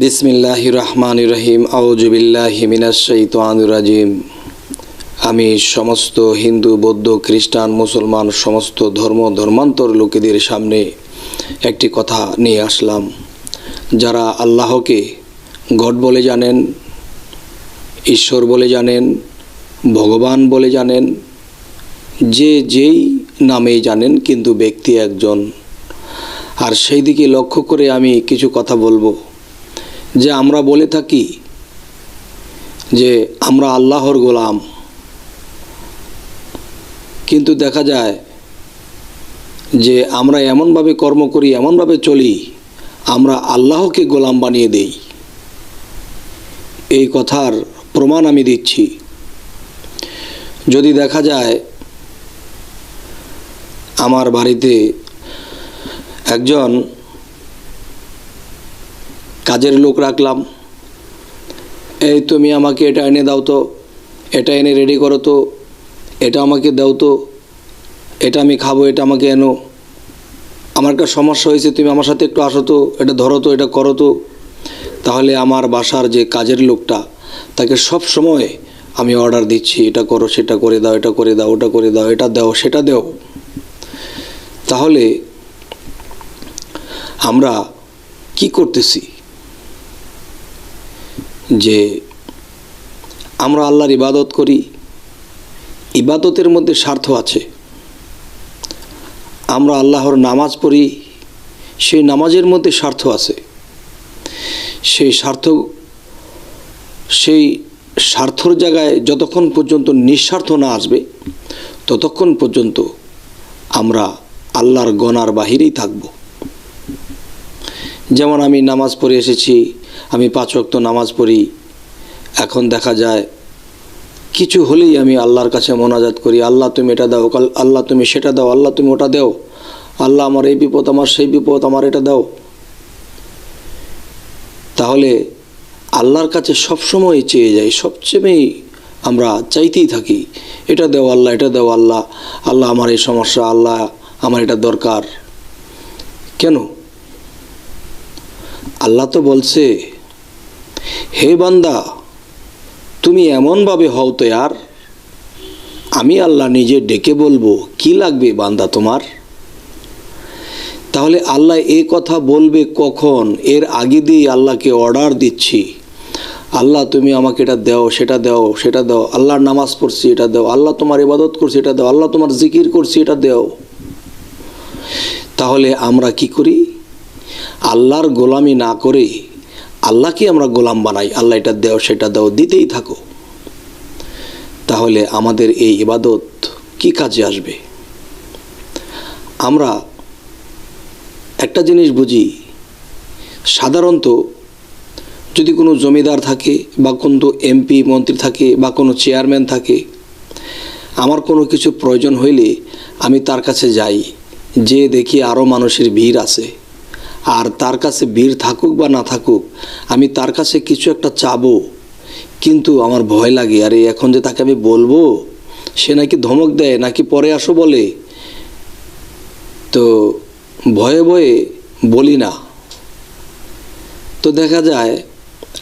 বিসমিল্লাহ রহমান রহিম আউজুবিল্লাহ মিনাশাইতানুরাজিম আমি সমস্ত হিন্দু, বৌদ্ধ, খ্রিস্টান, মুসলমান, সমস্ত ধর্ম, ধর্মান্তর লোকেদের সামনে একটি কথা নিয়ে আসলাম। যারা আল্লাহকে গড বলে জানেন, ঈশ্বর বলে জানেন, ভগবান বলে জানেন, যে যেই নামেই জানেন কিন্তু ব্যক্তি একজন। আর সেই দিকে লক্ষ্য করে আমি কিছু কথা বলব। যে আমরা বলে থাকি যে আমরা আল্লাহর গোলাম। কিন্তু দেখা যায় যে আমরা এমনভাবে কর্ম করি, এমনভাবে চলি, আমরা আল্লাহকে গোলাম বানিয়ে দেই। এই কথার প্রমাণ আমি দিচ্ছি। যদি দেখা যায় আমার বাড়িতে একজন কাজের লোক রাখলাম। এই তুমি আমাকে এটা এনে দাও তো, এটা এনে রেডি করো তো, এটা আমাকে দাও তো, এটা আমি খাব, এটা আমাকে এনো। আমার একটা সমস্যা হয়েছে, তুমি আমার সাথে একটু আসো তো, এটা ধরো তো, এটা করো তো। তাহলে আমার বাসার যে কাজের লোকটা, তাকে সব সময় আমি অর্ডার দিচ্ছি, এটা করো, সেটা করে দাও, এটা করে দাও, ওটা করে দাও, এটা দাও, সেটা দাও। তাহলে আমরা কি করতেছি? যে আমরা আল্লাহর ইবাদত করি, ইবাদতের মধ্যে স্বার্থ আছে। আমরা আল্লাহর নামাজ পড়ি, সেই নামাজের মধ্যে স্বার্থ আছে। সেই স্বার্থ, সেই স্বার্থর জায়গায় যতক্ষণ পর্যন্ত নিঃস্বার্থ না আসবে, ততক্ষণ পর্যন্ত আমরা আল্লাহর গণার বাহিরেই থাকব। যেমন আমি নামাজ পড়ে এসেছি, আমি পাঁচ ওয়াক্ত নামাজ পড়ি। এখন দেখা যায়, কিছু হলেই আমি আল্লাহর কাছে মোনাজাত করি। আল্লাহ তুমি এটা দাও আল্লাহ তুমি সেটা দাও, আল্লাহ তুমি ওটা দাও। আল্লাহ আমার এই বিপদ, আমার সেই বিপদ, আমার এটা দাও। তাহলে আল্লাহর কাছে সবসময় চেয়ে যাই সবচেয়ে আমরা চাইতেই থাকি, এটা দেও আল্লাহ, এটা দেও আল্লাহ আল্লাহ আমার এই সমস্যা, আল্লাহ আমার এটা দরকার। কেন? আল্লাহ তো বলছে, হে বান্দা, তুমি এমনভাবে হও তো আর আমি আল্লাহ নিজে ডেকে বলব, কি লাগবে বান্দা তোমার? তাহলে আল্লাহ এ কথা বলবে কখন? এর আগে দিয়ে আল্লাহকে অর্ডার দিচ্ছি। আল্লাহ, তুমি আমাকে এটা দাও, সেটা দাও সেটা দাও। আল্লাহর নামাজ পড়ছি, এটা দাও। আল্লাহ তোমার ইবাদত করছি, এটা দাও। আল্লাহ তোমার জিকির করছি, এটা দাও। তাহলে আমরা কি করি? আল্লাহর গোলামি না করে আল্লাহকে আমরা গোলাম বানাই, আল্লাহ এটা দেও, সেটা দাও, দিতেই থাকো। তাহলে আমাদের এই ইবাদত কি কাজে আসবে? আমরা একটা জিনিস বুঝি, সাধারণত যদি কোনো জমিদার থাকে বা কোনো এমপি, মন্ত্রী থাকে বা কোনো চেয়ারম্যান থাকে, আমার কোনো কিছু প্রয়োজন হইলে আমি তার কাছে যাই যে দেখি আরও মানুষের ভিড় আছে। আর তার কাছে বীর থাকুক বা না থাকুক, আমি তার কাছে কিছু একটা চাবো। কিন্তু আমার ভয় লাগে, আরে এখন যে তাকে আমি বলব, সে নাকি ধমক দেয়, নাকি পরে আসো বলে। তো ভয়ে ভয়ে বলি না। তো দেখা যায়,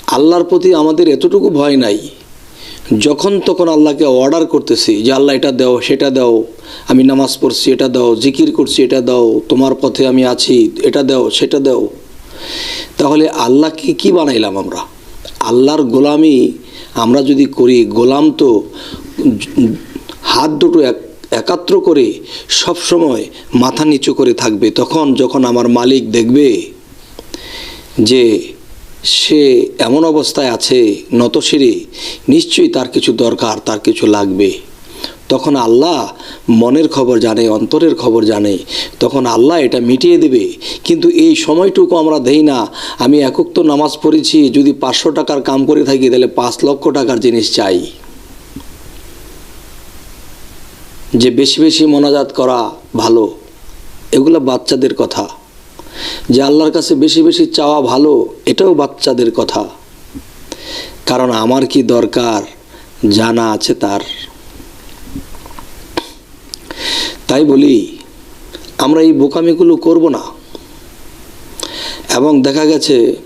আল্লাহর প্রতি আমাদের এতটুকু ভয় নাই। যখন তখন আল্লাহকে অর্ডার করতেছি যে, আল্লাহ, এটা দাও, সেটা দাও, আমি নামাজ পড়ছি, এটা দাও, জিকির করছি, এটা দাও, তোমার পথে আমি আছি, এটা দাও, সেটা দাও। তাহলে আল্লাহকে কি বানাইলাম আমরা? আল্লাহর গোলামি আমরা যদি করি, গোলাম তো হাত দুটো এক, একাত্র করে সব সময় মাথা নিচু করে থাকবে। তখন যখন আমার মালিক দেখবে যে সে এমন অবস্থায় আছে নতশিরে নিশ্চয়ই তার কিছু দরকার, তার কিছু লাগবে। তখন আল্লাহ মনের খবর জানে, অন্তরের খবর জানে। তখন আল্লাহ এটা মিটিয়ে দেবে। কিন্তু এই সময়টুকু আমরা দেই না। আমি একক তো নামাজ পড়েছি, যদি পাঁচশো টাকার কাম করে থাকি, তাহলে পাঁচ লক্ষ টাকার জিনিস চাই। যে বেশি বেশি মোনাজাত করা ভালো, এগুলো বাচ্চাদের কথা। যে আল্লাহর কাছে বেশি বেশি চাওয়া ভালো, এটাও বাচ্চাদের কথা। কারণ আমার কি দরকার জানা আছে তার। তাই বলি, আমরা এই বোকামিগুলো করব না। এবং দেখা গেছে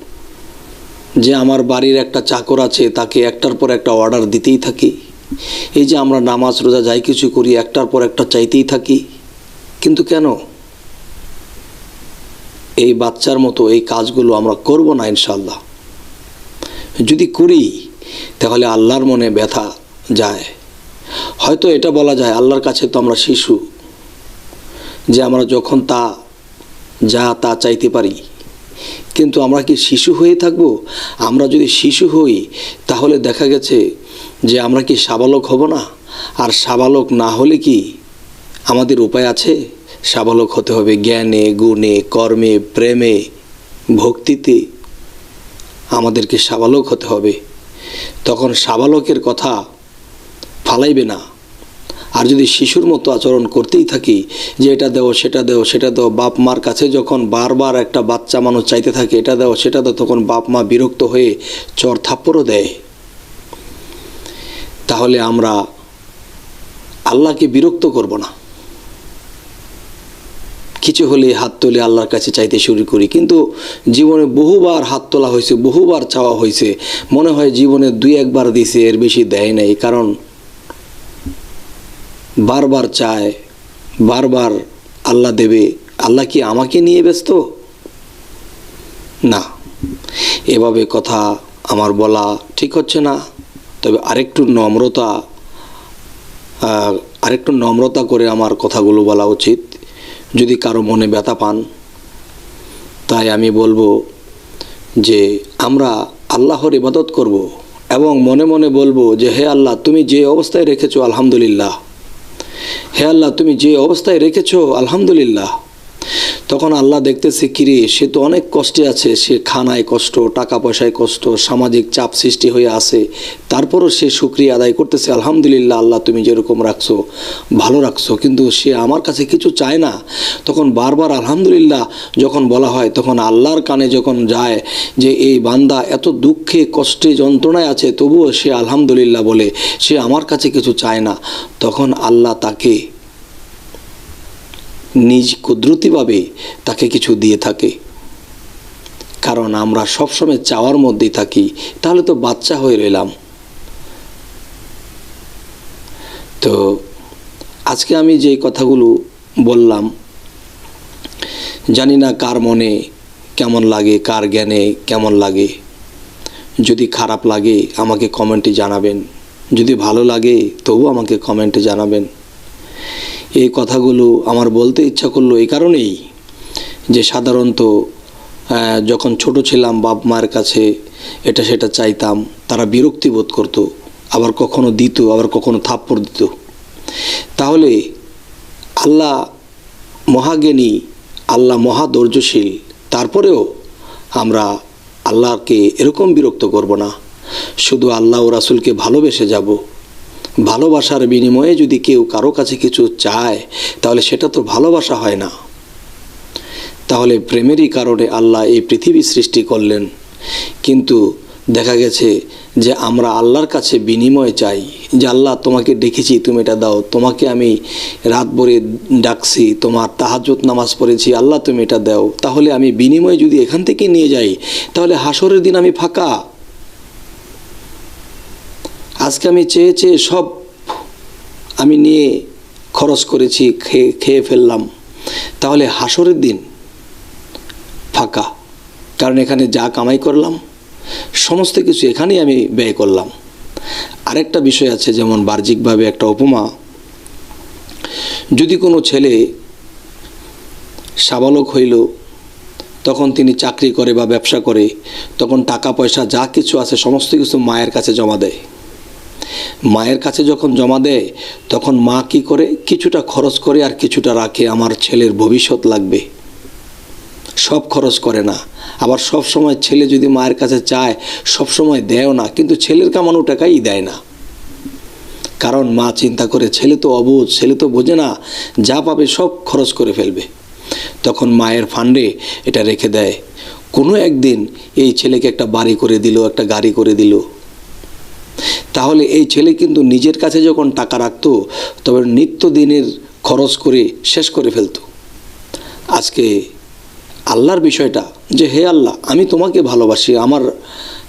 যে আমার বাড়ির একটা চাকর আছে, তাকে একটার পর একটা অর্ডার দিতেই থাকি। এই যে আমরা নামাজ, রোজা, যাই কিছু করি, একটার পর একটা চাইতেই থাকি। কিন্তু কেন? এই বাচ্চার মতো এই কাজগুলো আমরা করব না ইনশাল্লাহ যদি করি, তাহলে আল্লাহর মনে ব্যথা যায়। হয়তো এটা বলা যায়, আল্লাহর কাছে তো আমরা শিশু, যে আমরা যখন তা, যা তা চাইতে পারি। কিন্তু আমরা কি শিশু হয়ে থাকব? আমরা যদি শিশু হই, তাহলে দেখা গেছে যে আমরা কি সাবালক হব না? আর সাবালক না হলে কি আমাদের উপায় আছে? সাবালক হতে হবে জ্ঞানে, গুণে, কর্মে, প্রেমে, ভক্তিতে। আমাদেরকে সাবালক হতে হবে। তখন সাবালকের কথা ফালাইবে না। আর যদি শিশুর মতো আচরণ করতেই থাকি, যে এটা দেও, সেটা দেও সেটা দেও, বাপ মার কাছে যখন বারবার একটা বাচ্চা মানুষ চাইতে থাকে, এটা দেও, সেটা দেও, তখন বাপ মা বিরক্ত হয়ে চর থাপ্পড়ও দেয়। তাহলে আমরা আল্লাহকে বিরক্ত করব না। কিছু হলে হাত তুলে আল্লাহর কাছে চাইতে শুরু করি। কিন্তু জীবনে বহুবার হাত তোলা হয়েছে, বহুবার চাওয়া হয়েছে। মনে হয় জীবনে দুই একবার দিছে এর বেশি দেয় নাই। কারণ বারবার চায়, বারবার আল্লাহ দেবে। আল্লাহ কি আমাকে নিয়ে ব্যস্ত? না। এভাবে কথা আমার বলা ঠিক হচ্ছে না। তবে আরেকটু নম্রতা আরেকটু নম্রতা করে আমার কথাগুলো বলা উচিত। যদি কারও মনে ব্যথা পান, তাই আমি বলব যে আমরা আল্লাহর ইবাদত করব এবং মনে মনে বলব যে, হে আল্লাহ, তুমি যে অবস্থায় রেখেছো, আলহামদুলিল্লাহ। হে আল্লাহ, তুমি যে অবস্থায় রেখেছো, আলহামদুলিল্লাহ। তখন আল্লাহ দেখতেছে কিরে সে তো অনেক কষ্টে আছে। সে খানায় কষ্ট টাকা পয়সায় কষ্ট, সামাজিক চাপ সৃষ্টি হয়ে আছে। তারপরও সে সুক্রিয়া আদায় করতেছে, আলহামদুলিল্লাহ, আল্লাহ তুমি যেরকম রাখছো, ভালো রাখছো। কিন্তু সে আমার কাছে কিছু চায় না। তখন বারবার আলহামদুলিল্লাহ যখন বলা হয়, তখন আল্লাহর কানে যখন যায় যে, এই বান্দা এত দুঃখে, কষ্টে, যন্ত্রণায় আছে, তবুও সে আলহামদুলিল্লাহ বলে, সে আমার কাছে কিছু চায় না। তখন আল্লাহ তাকে নিজ কুদরতিভাবে তাকে কিছু দিয়ে থাকে। কারণ আমরা সবসময় চাওয়ার মধ্যেই থাকি, তাহলে তো বাচ্চা হয়ে রইলাম। তো আজকে আমি যে কথাগুলো বললাম, জানি না কার মনে কেমন লাগে, কার জ্ঞানে কেমন লাগে। যদি খারাপ লাগে, আমাকে কমেন্টে জানাবেন। যদি ভালো লাগে তবু আমাকে কমেন্টে জানাবেন। এই কথাগুলো আমার বলতে ইচ্ছা করল এই কারণেই যে সাধারণত যখন ছোট ছিলাম, বাপ মায়ের কাছে এটা সেটা চাইতাম, তারা বিরক্তি বোধ করতো, আবার কখনো দিত, আবার কখনো থাপ্পড় দিত। তাহলে আল্লাহ মহাজ্ঞানী, আল্লাহ মহাধৈর্যশীল তারপরেও আমরা আল্লাহকে এরকম বিরক্ত করব না। শুধু আল্লাহ ও রাসুলকে ভালোবেসে যাব। ভালোবাসার বিনিময়ে যদি কেউ কারও কাছে কিছু চায়, তাহলে সেটা তো ভালোবাসা হয় না। তাহলে প্রেমেরই কারণে আল্লাহ এই পৃথিবী সৃষ্টি করলেন। কিন্তু দেখা গেছে যে আমরা আল্লাহর কাছে বিনিময় চাই, যে আল্লাহ তোমাকে ডেকেছি, তুমি এটা দাও, তোমাকে আমি রাত ভরে ডাকছি, তোমার তাহাজত নামাজ পড়েছি, আল্লাহ তুমি এটা দাও। তাহলে আমি বিনিময় যদি এখান থেকে নিয়ে যাই, তাহলে হাসরের দিন আমি ফাঁকা। আজকে আমি চেয়ে চেয়ে সব আমি নিয়ে খরচ করেছি, খেয়ে খেয়ে ফেললাম। তাহলে হাসরের দিন ফাঁকা, কারণ এখানে যা কামাই করলাম, সমস্ত কিছু এখানেই আমি ব্যয় করলাম। আরেকটা বিষয় আছে, যেমন বাহ্যিকভাবে একটা উপমা। যদি কোনো ছেলে সাবালক হইল, তখন তিনি চাকরি করে বা ব্যবসা করে, তখন টাকা পয়সা যা কিছু আছে, সমস্ত কিছু মায়ের কাছে জমা দেয়। মায়ের কাছে যখন জমা দেয়, তখন মা কি করে? কিছুটা খরচ করে আর কিছুটা রাখে। আমার ছেলের ভবিষ্যৎ লাগবে। সব খরচ করে না। আবার সব সময় ছেলে যদি মায়ের কাছে চায়, সব সময় দেয়ও না। কিন্তু ছেলের কামানো টাকাই দেয় না। কারণ মা চিন্তা করে, ছেলে তো অবুঝ, ছেলে তো বোঝে না, যা পাবে সব খরচ করে ফেলবে। তখন মায়ের ফান্ডে এটা রেখে দেয়। কোনো একদিন এই ছেলেকে একটা বাড়ি করে দিল, একটা গাড়ি করে দিল। তাহলে এই ছেলে কিন্তু নিজের কাছে যখন টাকা রাখতো, তবে নিত্যদিনের খরচ করে শেষ করে ফেলতো। আজকে আল্লাহর বিষয়টা যে, হে আল্লাহ, আমি তোমাকে ভালোবাসি, আমার,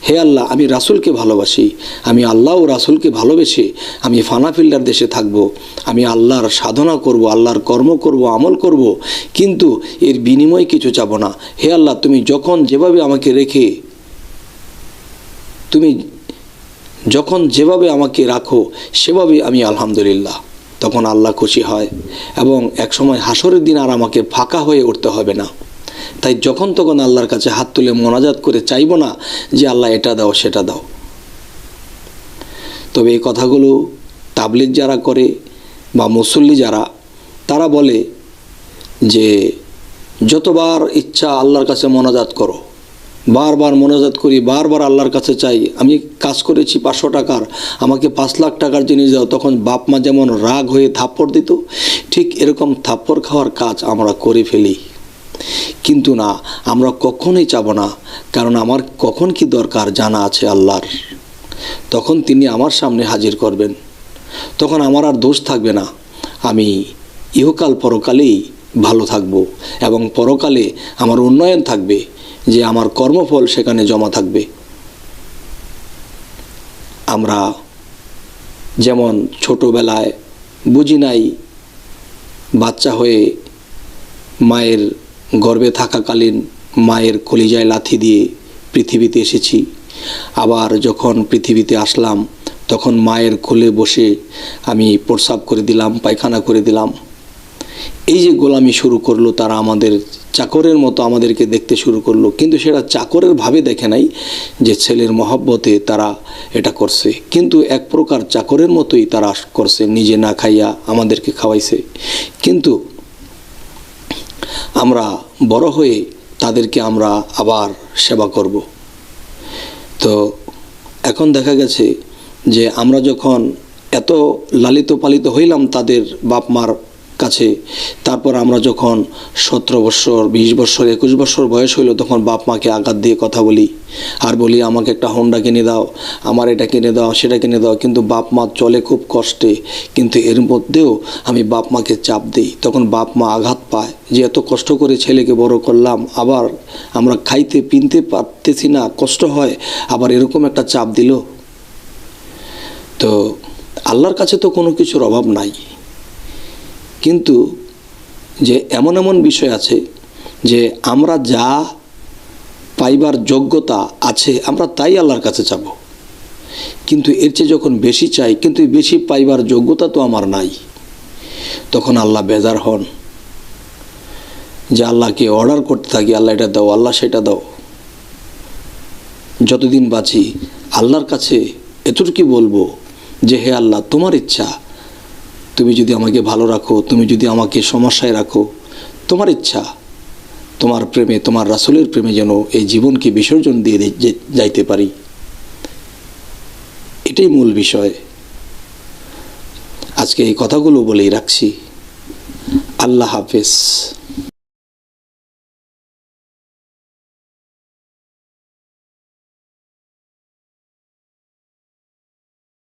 হে আল্লাহ, আমি রাসুলকে ভালোবাসি, আমি আল্লাহ ও রাসুলকে ভালোবেসে আমি ফানা ফিল্ডার দেশে থাকব, আমি আল্লাহর সাধনা করব, আল্লাহর কর্ম করব, আমল করব, কিন্তু এর বিনিময় কিছু চাব না। হে আল্লাহ, তুমি যখন যেভাবে আমাকে রেখে তুমি যখন যেভাবে আমাকে রাখো সেভাবে আমি আলহামদুলিল্লাহ। তখন আল্লাহ খুশি হয় এবং একসময় হাসরের দিন আর আমাকে ফাঁকা হয়ে উঠতে হবে না। তাই যখন তখন আল্লাহর কাছে হাত তুলে মোনাজাত করে চাইব না যে আল্লাহ এটা দাও, সেটা দাও। তবে এই কথাগুলো তাবলিগ যারা করে বা মুসল্লি যারা, তারা বলে যে, যতবার ইচ্ছা আল্লাহর কাছে মোনাজাত করো বারবার মোনাজাত করি, বারবার আল্লাহর কাছে চাই, আমি কাজ করেছি পাঁচশো টাকার, আমাকে পাঁচ লাখ টাকার জিনিস দাও, তখন বাপ মা যেমন রাগ হয়ে থাপ্পড় দিত, ঠিক এরকম থাপ্পড় খাওয়ার কাজ আমরা করে ফেলি। কিন্তু না, আমরা কখনোই চাব না, কারণ আমার কখন কি দরকার জানা আছে আল্লাহর। তখন তিনি আমার সামনে হাজির করবেন। তখন আমার আর দোষ থাকবে না। আমি ইহকাল পরকালেই ভালো থাকব এবং পরকালে আমার উন্নয়ন থাকবে। যে আমার কর্মফল সেখানে জমা থাকবে। আমরা যেমন ছোটোবেলায় বুঝি নাই, বাচ্চা হয়ে মায়ের গর্ভে থাকাকালীন মায়ের কলিজায় লাথি দিয়ে পৃথিবীতে এসেছি। আবার যখন পৃথিবীতে আসলাম, তখন মায়ের কোলে বসে আমি প্রস্রাব করে দিলাম, পায়খানা করে দিলাম। এই যে গোলামি শুরু করল, তারা আমাদের চাকরের মতো আমাদেরকে দেখতে শুরু করল, কিন্তু সেটা চাকরের ভাবে দেখে নাই যে ছেলের মহব্বতে তারা এটা করছে। কিন্তু এক প্রকার চাকরের মতোই তারা করছে, নিজে না খাইয়া আমাদেরকে খাওয়াইছে। কিন্তু আমরা বড় হয়ে তাদেরকে আমরা আবার সেবা করব। তো এখন দেখা গেছে যে আমরা যখন এত লালিত পালিত হইলাম তাদের বাপ মার কাছে। তারপর আমরা যখন সতেরো বছর, বিশ বছর, একুশ বছর বয়স হইল, তখন বাপ মাকে আঘাত দিয়ে কথা বলি। আর বলি, আমাকে একটা হোন্ডা কিনে দাও। আমার এটা কিনে দাও, সেটা কিনে দাও। কিন্তু বাপ মা চলে খুব কষ্টে। কিন্তু এর মধ্যেও আমি বাপ মাকে চাপ দিই। তখন বাপ মা আঘাত পায় যে, এত কষ্ট করে ছেলেকে বড় করলাম, আবার আমরা খাইতে, পিনতে পারতেছি না, কষ্ট হয়, আবার এরকম একটা চাপ দিল? তো আল্লাহর কাছে তো কোনো কিছুর অভাব নাই। কিন্তু যে এমন এমন বিষয় আছে যে আমরা যা পাইবার যোগ্যতা আছে, আমরা তাই আল্লাহর কাছে চাব। কিন্তু এর চেয়ে যখন বেশি চাই, কিন্তু বেশি পাইবার যোগ্যতা তো আমার নাই। তখন আল্লাহ বেজার হন। যে আল্লাহকে অর্ডার করতে থাকি, আল্লাহ এটা দাও, আল্লাহ সেটা দাও। যতদিন বাঁচি, আল্লাহর কাছে এতটুকু বলব যে, হে আল্লাহ, তোমার ইচ্ছা তুমি যদি আমাকে ভালো রাখো, তুমি যদি আমাকে সমস্যায় রাখো, তোমার ইচ্ছা, তোমার প্রেমে, তোমার রাসুলের প্রেমে যেন এই জীবনকে বিসর্জন দিয়ে যাইতে পারি। এটাই মূল বিষয়। আজকে এই কথাগুলো বলেই রাখছি। আল্লাহ হাফেজ।